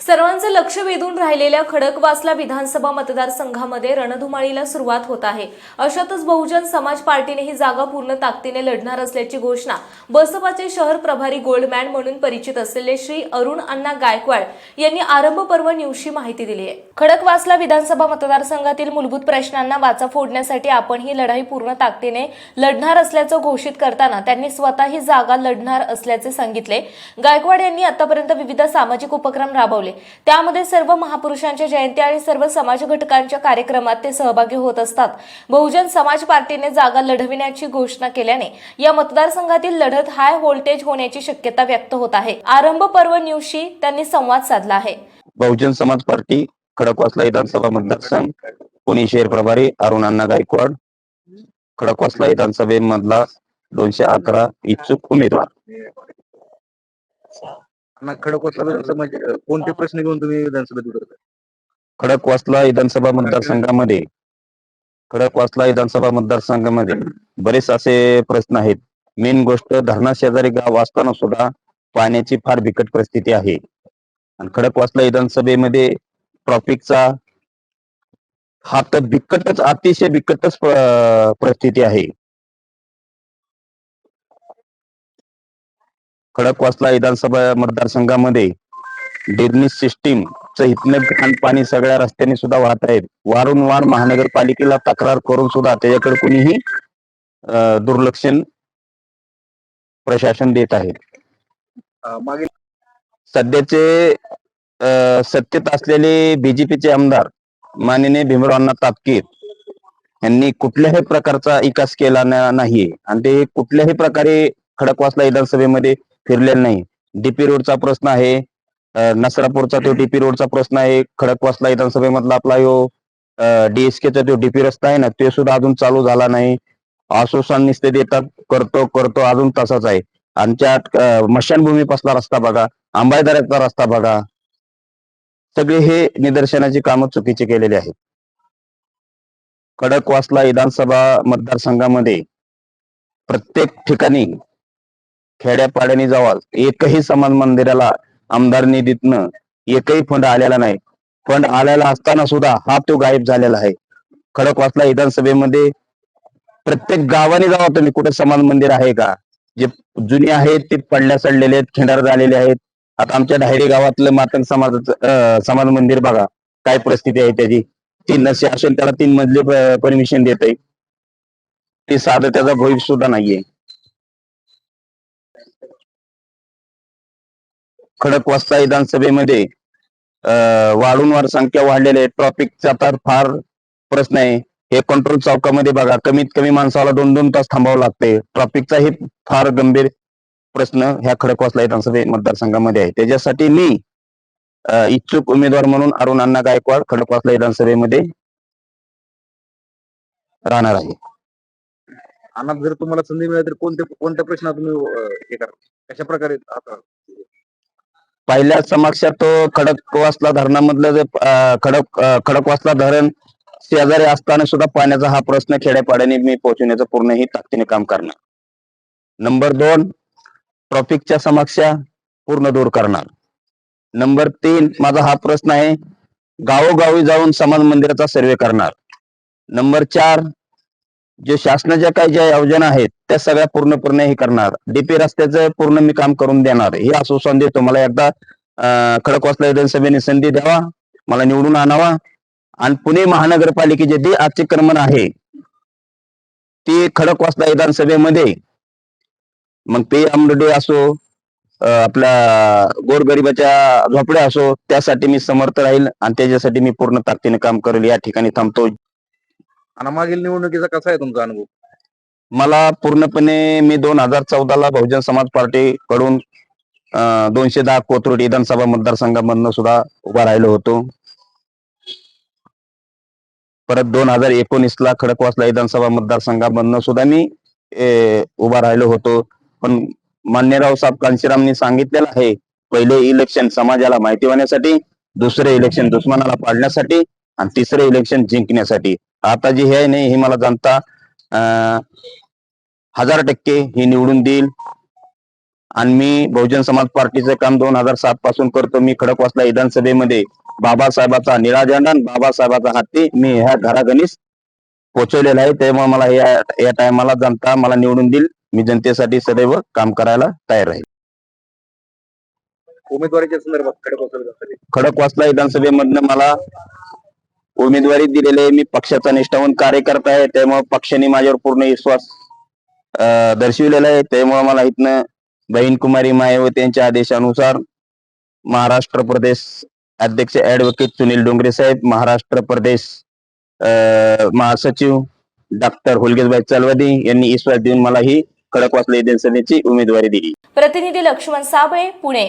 सर्वांचं लक्ष वेधून राहिलेल्या खडकवासला विधानसभा मतदारसंघामध्ये रणधुमाळीला सुरुवात होत आहे. अशातच बहुजन समाज पार्टीने ही जागा पूर्ण ताकदीने लढणार असल्याची घोषणा बसपाचे शहर प्रभारी गोल्डमॅन म्हणून परिचित असलेले श्री अरुण अण्णा गायकवाड यांनी आरंभ पर्व न्यूजची माहिती दिली आहे. खडकवासला विधानसभा मतदारसंघातील मूलभूत प्रश्नांना वाचा फोडण्यासाठी आपण ही लढाई पूर्ण ताकदीने लढणार असल्याचं घोषित करताना त्यांनी स्वतः ही जागा लढणार असल्याचे सांगितले. गायकवाड यांनी आतापर्यंत विविध सामाजिक उपक्रम राबवले. त्यामध्ये सर्व महापुरुषांच्या जयंती आणि सर्व समाज घटकांच्या कार्यक्रमात ते सहभागी होत असतात. बहुजन समाज पार्टीने जागा लढविण्याची घोषणा केल्याने या मतदारसंघातील लढत हाय व्होल्टेज होण्याची शक्यता व्यक्त होत आहे. आरंभ पर्व न्यूजशी त्यांनी संवाद साधला आहे. बहुजन समाज पार्टी खडकवासला विधानसभा मतदारसंघ पुणे शहर प्रभारी अरुण अण्णा गायकवाड खडकवासला विधानसभेमधला दोनशे अकरा इच्छुक उमेदवार. खडकवासला म्हणजे कोणते प्रश्न घेऊन तुम्ही विधानसभेत उतरता खडकवासला विधानसभा मतदारसंघामध्ये. खडकवासला विधानसभा मतदारसंघामध्ये. बरेच असे प्रश्न आहेत. मेन गोष्ट धरणा शेजारी गाव असताना सुद्धा पाण्याची फार बिकट परिस्थिती आहे. आणि खडकवासला विधानसभेमध्ये ट्रॉफिकचा हा तर बिकटच अतिशय बिकटच परिस्थिती आहे. खडकवासला विधानसभा मतदारसंघामध्ये ड्रेनेज सिस्टीम इथनं घाण पाणी सगळ्या रस्त्याने सुद्धा वाहत आहेत. वारंवार महानगरपालिकेला तक्रार करून सुद्धा त्याच्याकडे कुणीही अं, दुर्लक्षण प्रशासन देत आहे. मागील सध्याचे सत्तेत असलेले बीजेपीचे आमदार माननीय भीमरावांना तापकीर यांनी कुठल्याही प्रकारचा विकास केला नाहीये. आणि ते कुठल्याही प्रकारे खडकवासला विधानसभेमध्ये फिरलेला नाही. डीपी रोडचा प्रश्न आहे. नसरापूरचा तो डीपी रोडचा प्रश्न आहे. खडकवासला विधानसभेमधला आपला यो डीएसकेचा तो डीपी रस्ता आहे ना ते सुद्धा अजून चालू झाला नाही. आश्वासन निस्ते देतात करतो करतो अजून तसाच आहे. आमच्या मशानभूमीपासला रस्ता बघा आंबाईदाराचा रस्ता बघा. सगळे हे निदर्शनाची कामं चुकीचे केलेले आहेत. खडकवासला विधानसभा मतदारसंघामध्ये प्रत्येक ठिकाणी खेड्यापाड्याने जावा एकही समाज मंदिराला आमदार निधीतनं एकही फंड आलेला नाही. फंड आलेला असताना सुद्धा हा तो गायब झालेला आहे. खडकवासला विधानसभेमध्ये प्रत्येक गावाने जावा तुम्ही कुठे समाज मंदिर आहे का? जे जुने आहेत ते पडल्या सडलेले आहेत खिंडार झालेले आहेत. आता आमच्या डायरी गावातलं मातंग समाजाचं समाज मंदिर बघा. काय परिस्थिती आहे त्याची? तीन नसे असेल त्याला तीन मजली परमिशन देत आहे ते साधं त्याचा भविष्य सुद्धा नाहीये. खडकवासला विधानसभेमध्ये वाढूनवार संख्या वाढलेली आहे. ट्रॉफिकचा तर फार प्रश्न आहे. हे कंट्रोल चौकामध्ये बघा कमीत कमी माणसाला दोन दोन तास थांबावं लागते. ट्रॉफिकचाही फार गंभीर प्रश्न ह्या खडकवासला विधानसभे मतदारसंघामध्ये आहे. त्याच्यासाठी मी इच्छुक उमेदवार म्हणून अरुण अण्णा गायकवाड खडकवासला विधानसभेमध्ये राहणार आहे. आणि जर तुम्हाला संधी मिळाली तर कोणत्या कोणत्या प्रश्न तुम्ही हे करा? कशा प्रकारे पहिल्या समक्षात तो खडकवासला धरणामधलं जे खडक खडकवासला धरण शेजारी असताना सुद्धा पाण्याचा हा प्रश्न खेड्यापाड्याने मी पोहोचवण्याचं पूर्ण ही ताकदीने काम करणार. नंबर दोन ट्रॉफिकच्या समस्या पूर्ण दूर करणार. नंबर तीन माझा हा प्रश्न आहे गावोगावी जाऊन समाज मंदिराचा सर्वे करणार. नंबर चार जे शासनाच्या काही ज्या योजना आहेत त्या सगळ्या पूर्णपणे हे करणार. डीपी रस्त्याचं पूर्ण मी काम करून देणार. हे आश्वासन देतो. मला एकदा खडकवासला विधानसभेने संधी द्यावा मला निवडून आणावा. आणि पुणे महानगरपालिकेचे जे अतिक्रमण आहे ते खडकवासला विधानसभेमध्ये मग ते आमडे असो आपल्या गोरगरिबाच्या झोपड्या असो त्यासाठी मी समर्थ राहील. आणि त्याच्यासाठी मी पूर्ण ताकदीने काम करेल. या ठिकाणी थांबतो. आणि मागील निवडणुकीचा कसा आहे तुमचा अनुभव? मला पूर्णपणे मी दोन हजार चौदाला बहुजन समाज पार्टी कडून दोनशे दहा कोथरूड विधानसभा मतदारसंघामधनं सुद्धा उभा राहिलो होतो. परत दोन हजार एकोणीस ला खडकवासला विधानसभा मतदारसंघामधनं सुद्धा मी उभा राहिलो होतो. पण मान्यराव साहेब कांशीरामनी सांगितलेलं आहे पहिले इलेक्शन समाजाला माहिती होण्यासाठी दुसरे इलेक्शन दुश्मनाला पाडण्यासाठी आणि तिसरे इलेक्शन जिंकण्यासाठी. आता जी हे आहे नाही हे मला जनता हजार टक्के ही निवडून देईल. आणि मी बहुजन समाज पार्टीचं काम दोन हजार सात पासून करतो. मी खडकवासला विधानसभेमध्ये बाबासाहेबाचा निळा झेंडा बाबासाहेबाचा हत्ती मी ह्या घरागणीस पोचवलेला आहे. त्यामुळे मला या या टायमाला जनता मला निवडून देईल. मी जनतेसाठी सदैव काम करायला तयार आहे. उमेदवारीच्या संदर्भात खडकवासला विधानसभेमधनं मला उमेदवारी दिलेली आहे मी पक्षाचा निष्ठावंत कार्यकर्ता आहे त्यामुळे पक्षाने माझ्यावर पूर्ण विश्वास दर्शविलेला आहे. त्यामुळे मला इथनं बहीण कुमारी मायावती यांच्या आदेशानुसार महाराष्ट्र प्रदेश अध्यक्ष ऍडव्होकेट सुनील डोंगरे साहेब महाराष्ट्र प्रदेश महासचिव डॉक्टर हुलगेशभाई चलवादी यांनी विश्वास देऊन मला ही खडकवासला विधानसभेची उमेदवारी दिली. प्रतिनिधी लक्ष्मण साबळे पुणे.